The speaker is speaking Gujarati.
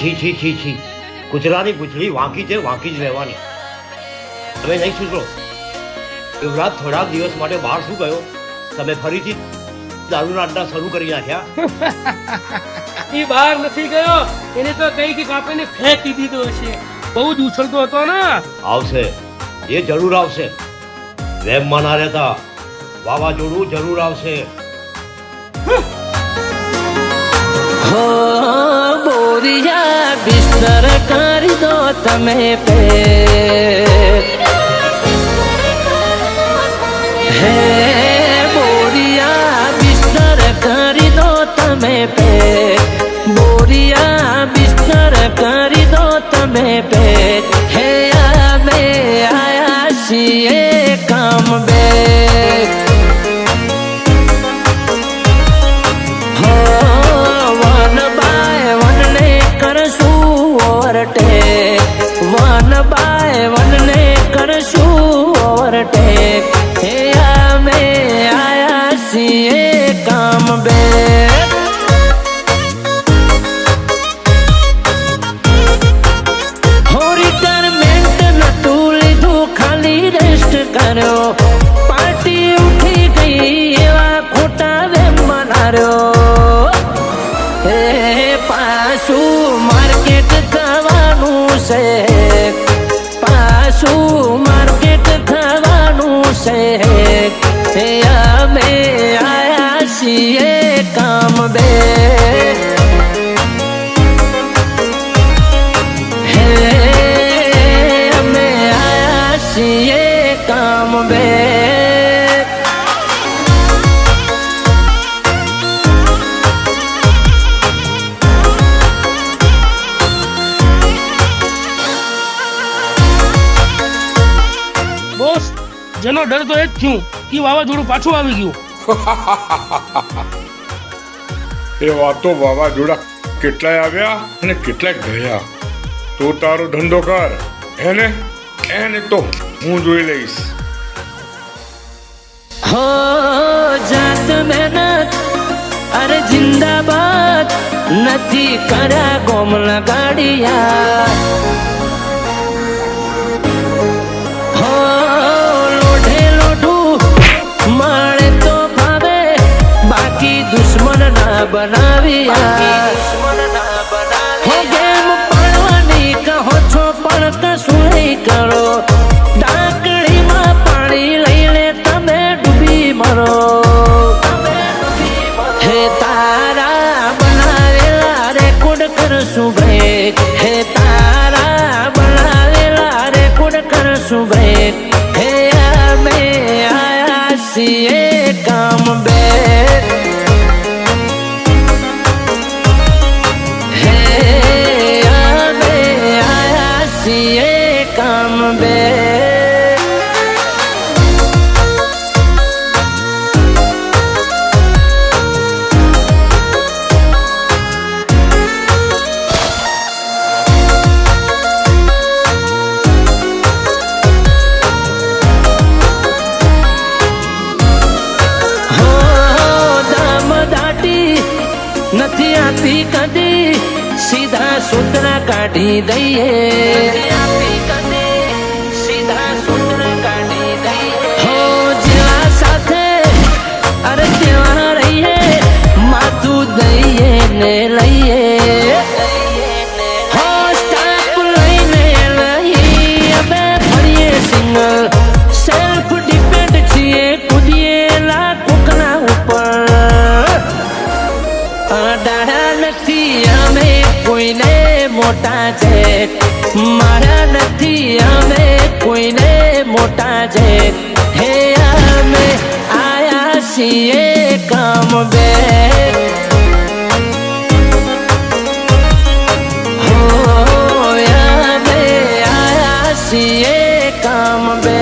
છી છી છી છી. કૂતરાની પૂછડી વાંકી છે વાંકી જ રહેવાની. તમે નહીં સુધરો યુવરાજ થોડાક દિવસ માટે બહાર શું ગયો? તમે ફરીથી દારૂના અડ્ડા શરૂ કરી નાખ્યા? એ બહાર નથી ગયો. એને તો કઈ કે કાપીને ફેંકી દીધો હશે. બહુ જ ઉછળતો હતો ને. આવશે. એ જરૂર આવશે. વેમમાં ના રહેતા વાવાઝોડું જરૂર આવશે. હો બોરિયા બિસ્તર કરી દો તમે પે હે બોરિયા બિસ્તર કરી દો તમે પે બોરિયા બિસ્તર કરી દો તમે પે હે અમે આયા છીએ કામ બે ઓવરટે હે અમે આયા છીએ કામ બે રિટાયરમેન્ટ નતું લીધું ખાલી રેસ્ટ કર્યો પાર્ટી ઉઠી ગઈ એવા ખોટા વેમ બનાર્યો હે પાછું માર્કેટ થવાનું છે બે બોસ જેનો ડર તો એ જ થયું. કે વાવાઝોડું પાછું આવી ગયું. એ વાતો વાવાઝોડા કેટલાય આવ્યા અને કેટલાય ગયા. તું તારો ધંધો કર. એને એને તો હું જોઈ લઈશ. હો જાત મહેનત અરે જિંદાબાદ નથી કર્યા કોમલા લગાડિયા કરશું બ્રેક હે અમે આયા છીએ નથી આપી કદી સીધા સૂત્રા કાઢી દઈએ. સાથે અરે તેવા રહીએ માથું દઈએ ને લઈએ. મોટા છે મારા નથી, અમે કોઈને મોટા છે હે, અમે આયા છીએ કામ બે આયા છીએ કામ બે